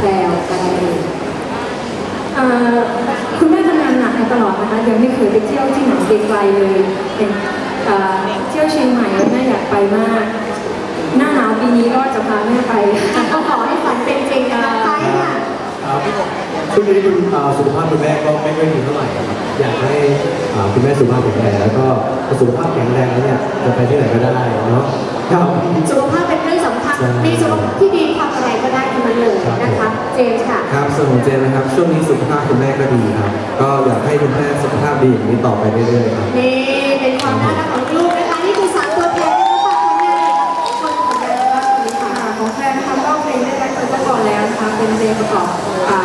แพรวกันเองเอ่อคุณแม่ทำงานหนักมาตลอดนะคะยังไม่เคยไปเที่ยวที่ไหนไกลๆเลยเป็นเอ่อเที่ยวเชียงใหม่แม่อยากไปมาก หน้าหนาวปีนี้ก็จะพาแม่ไปก็ขอให้ฝันเป็นจริงนะคะไปค่ะครับช่วงนี้คุณอ่าสุขภาพคุณแม่ก็ไม่ค่อยดีเท่าไหร่ครับอยากให้อ่าคุณแม่สุขภาพแข็งแรงแล้วก็สุขภาพแข็งแรงแล้วเนี่ยจะไปที่ไหนก็ได้เนาะครับสุขภาพเป็นเรื่องสำคัญใช่มีสุขภาพที่ดีทำอะไรก็ได้ จมส์ค่ะ ครับส่วนของเจนนะครับ ช่วงนี้สุขภาพคุณแม่ก็ดีครับ ก็อยากให้คุณแม่สุขภาพดีอย่างนี้ต่อไปเรื่อยๆครับ นี่เป็นความน่ารักของลูกนะคะ นี่คือสามตัวแทนนะคะฝากผลงานคนของเราบ้างนี้ค่ะค่ะของแฟนนะคะก็เพลงได้ไว้ตัวก่อนแล้วนะคะเป็นเพลงประกอบอ่า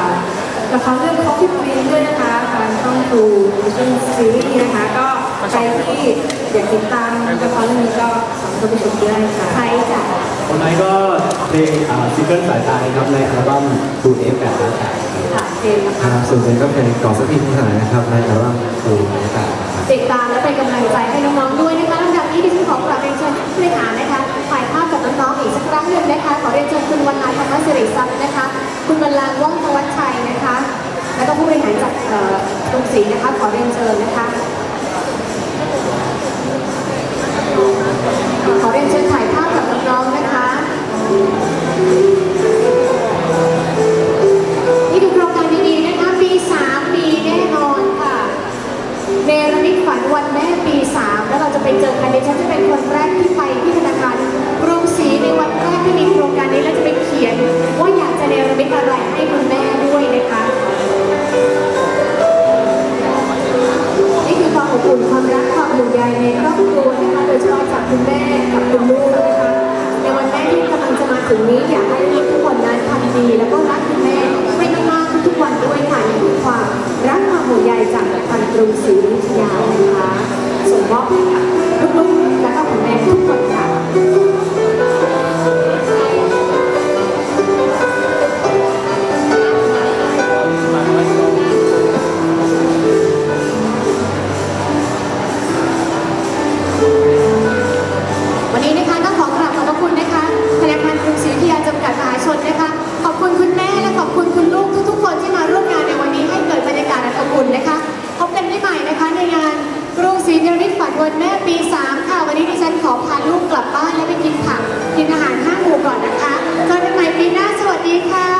ละครเรื่อง Coffee Prince ด้วยนะคะทางช่องทูซึ่งซีรีส์นะคะ ก็ใครที่อยากติดตามละครเรื่องนี้ก็สามารถไปชมได้ค่ะใครจ้ะ วันนี้ก็เพ ลงอ่าซิงเกิลสายตาครับในอัลบั้ม Two F แบบนั้นครับค่ะเจมส์นะคคะรับส่วนเจนก็เพลงก่อสักทีทั้งหลายนะครับในอัลบั้มตูนต่างครับติดตามและเป็นกำลังใจให้น้องๆด้วยนะคะลำดับนี้ดิฉันขอกราบเรียนเชิญผู้บริหารนะคะถ่ายภาพกับน้องๆอีกสักครั้งหนึ่งนะคะขอเรียนเชิญคุณวันนาธรรมสิริทรัพย์นะคะ คุณบรรลังว่องธวัชชัยนะคะ แล้วก็ผู้บริหารจากเอ่อกรุงศรีนะคะขอเรียนเชิญนะคะ อะไรให้คุณแม่ด้วยนะคะ นี่คือความอบอุ่นความรักความห่วงใยในครอบครัวนะคะโดยเฉพาะจากคุณแม่กับคุณลูกนะคะ ในวันแม่ที่กำลังจะมาถึงนี้อยากให้ลูกทุกคนนั้นทำดีแล้วก็รักคุณแม่ให้มากๆทุกๆวันด้วยค่ะนี่คือความรักความห่วงใยจากทางกรุงศรีอยุธยานะคะส่งมอบให้กับ ศรีเนรมิตฝันวันแม่ปี3ค่ะ วันนี้ดิฉันขอพาลูกกลับบ้านและไปกินผักกินอาหารห้าหมู่ก่อนนะคะเจอกันใหม่ปีหน้าสวัสดีค่ะ